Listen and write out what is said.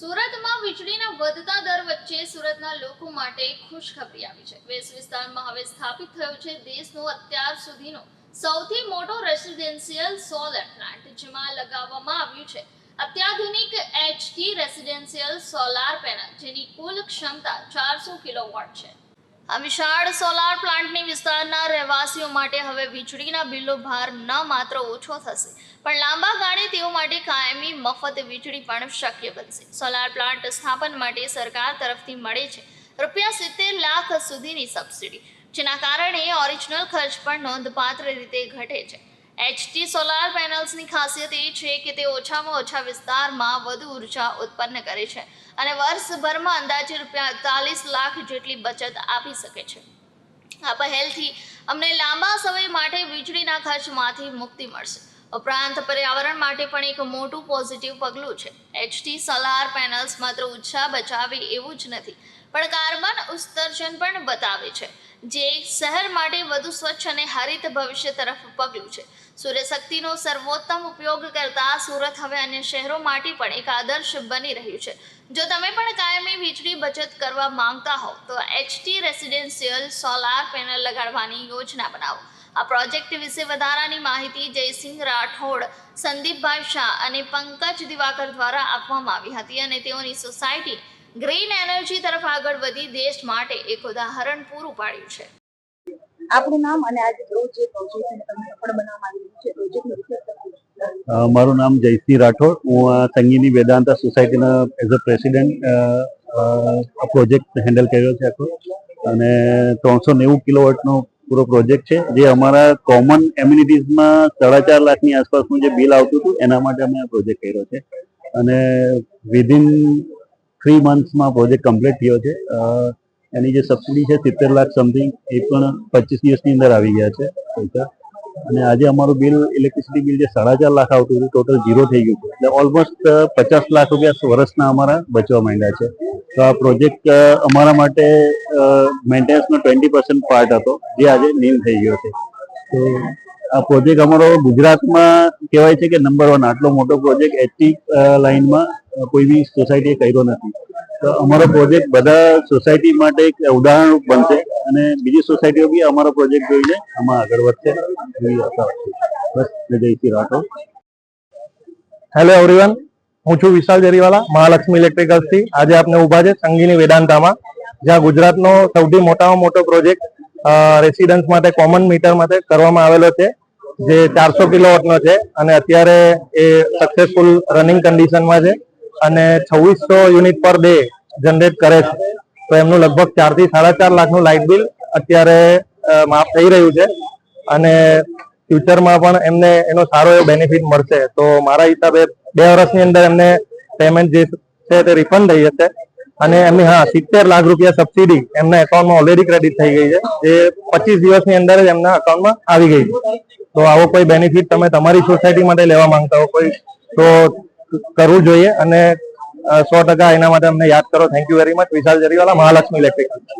સુરતમાં વીજળીના વધતા દર વચ્ચે સુરતના લોકો માટે ખુશખબરી આવી છે. વેસ્ટ વિસ્તારમાં હવે સ્થાપિત થયો છે દેશનો અત્યાર સુધીનો સૌથી મોટો રેસિડેન્શિયલ સોલર પ્લાન્ટ, જેમાં લગાવવામાં આવ્યું છે અત્યાધુનિક એચટી રેસિડેન્શિયલ સોલાર પેનલ, જેની કુલ ક્ષમતા ચારસો કિલોવોટ છે. આ વિશાળ સોલાર પ્લાન્ટની વિસ્તારના રહેવાસીઓ માટે હવે વીજળીના બિલનો ભાર ન માત્ર ઓછો થશે, પણ લાંબા ગાળે તેઓ માટે કાયમી મફત વીજળી પણ શક્ય બનશે. સોલાર પ્લાન્ટ સ્થાપન માટે સરકાર તરફથી મળે છે રૂપિયા સિત્તેર લાખ સુધીની સબસિડી જેના કારણે ઓરિજિનલ ખર્ચ પણ નોંધપાત્ર રીતે ઘટે છે. એચટી સોલાર પેનલ્સની ખાસિયત એ છે કે તે ઓછામાં ઓછા વિસ્તારમાં વધુ ઊર્જા ઉત્પન્ન કરે છે અને વર્ષભરમાં અંદાજે રૂપિયા અડતાલીસ લાખ જેટલી બચત આપી શકે છે. આ પહેલથી અમને લાંબા સમય માટે વીજળીના ખર્ચમાંથી મુક્તિ મળશે. ઉપરાંત પર્યાવરણ માટે પણ એક મોટું પોઝિટિવ પગલું છે. એચટી સોલાર પેનલ્સ માત્ર ઊર્જા બચાવે એવું જ નથી, પણ કાર્બન ઉત્સર્જન પણ બતાવે છે, જે શહેર માટે વધુ સ્વચ્છ અને હરિત ભવિષ્ય તરફ પગલું છે. સૂર્યશક્તિનો સર્વોત્તમ ઉપયોગ કરતા સુરત હવે અન્ય શહેરો માટે પણ એક આદર્શ બની રહ્યું છે. જો તમે પણ કાયમી વીજળી બચત કરવા માંગતા હો, તો એચટી રેસિડેન્શિયલ સોલાર પેનલ લગાડવાની યોજના બનાવો. આ પ્રોજેક્ટ વિશે વધારાની માહિતી જયસિંહ રાઠોડ સંદીપભાઈ શાહ અને પંકજ દિવાકર દ્વારા આપવામાં આવી હતી અને તેઓની સોસાયટી ગ્રીન એનર્જી તરફ આગળ વધી દેશ માટે એક ઉદાહરણ પૂરું પાડ્યું છે. આપણું નામ અને આજે રોજ જે પ્રોજેક્ટ સફળ બનાવવામાં આવી છે મારું નામ જયસિંહ રાઠોડ. હું આ સંગીની વેદાંતા સોસાયટીના એઝ અ પ્રેસિડેન્ટ આ પ્રોજેક્ટ હેન્ડલ કર્યો છે આખો. અને ત્રણસો નેવું કિલોવોટનો પૂરો પ્રોજેક્ટ છે. જે અમારા કોમન એમ્યુનિટીઝમાં સાડા ચાર લાખની આસપાસનું જે બિલ આવતું હતું, એના માટે અમે આ પ્રોજેક્ટ કર્યો છે. અને વિધિન થ્રી મંથ્સમાં પ્રોજેક્ટ કમ્પ્લીટ થયો છે. એની જે સબસિડી છે, સિત્તેર લાખ સમથિંગ એ પણ પચીસ દિવસની અંદર આવી ગયા છે પૈસા. અને આજે અમારું બિલ ઇલેક્ટ્રિસિટી બિલ જે સાડા ચાર લાખ આવતું હતું ટોટલ ઝીરો થઈ ગયું છે. એટલે ઓલમોસ્ટ પચાસ લાખ રૂપિયા વર્ષના અમારા બચવા માંડ્યા છે. તો આ પ્રોજેક્ટ અમારા માટે મેન્ટેનન્સનો ટ્વેન્ટી પર્સન્ટ પાર્ટ હતો, જે આજે નીલ થઈ ગયો છે. તો આ પ્રોજેક્ટ અમારો ગુજરાતમાં કહેવાય છે કે નંબર વન આટલો મોટો પ્રોજેક્ટ એચટી લાઇનમાં કોઈ બી સોસાયટીએ કર્યો નથી. તો અમારો પ્રોજેક્ટ બધા સોસાયટી માટે એક ઉદાહરણરૂપ બનશે અને બીજી સોસાયટીઓ બી અમારો પ્રોજેક્ટ જોઈને આમાં આગળ વધશે. એવી આશા. બસ જયશ્રી રાઠોડ હેલો એવરીવન હું છું વિશાલ જરીવાલા, મહાલક્ષ્મી ઇલેક્ટ્રિકલ્સથી. આજે આપણે ઊભા છે સંગીની વેદાંતામાં, જ્યાં ગુજરાતનો સૌથી મોટામાં મોટો પ્રોજેક્ટ રેસિડન્સ માટે કોમન મીટર માટે કરવામાં આવેલો છે, જે ચારસો કિલોવોટનો છે. અને અત્યારે એ સક્સેસફુલ રનિંગ કન્ડિશનમાં છે. અને છવ્વીસો યુનિટ પર ડે જનરેટ કરે છે. તો એમનું લગભગ ચારથી સાડા ચાર લાખનું લાઇટ બિલ અત્યારે માફ થઈ રહ્યું છે. અને ફ્યુચરમાં પણ એમને એનો સારો એવો બેનિફિટ મળશે. તો મારા હિસાબે બે વર્ષની અંદર એમને પેમેન્ટ જે છે તે રિફંડ થઈ જશે. અને એમની, હા, સિત્તેર લાખ રૂપિયા સબસિડી એમના એકાઉન્ટમાં ઓલરેડી ક્રેડિટ થઈ ગઈ છે. જે પચીસ દિવસની અંદર જ એમના એકાઉન્ટમાં આવી ગઈ છે. તો આવો કોઈ બેનિફિટ તમે તમારી સોસાયટી માટે લેવા માંગતા હો કોઈ, તો કરવું જોઈએ. અને સો ટકા એના માટે અમને યાદ કરો. Thank you very much Vishal Jariwala, Mahalaxmi electric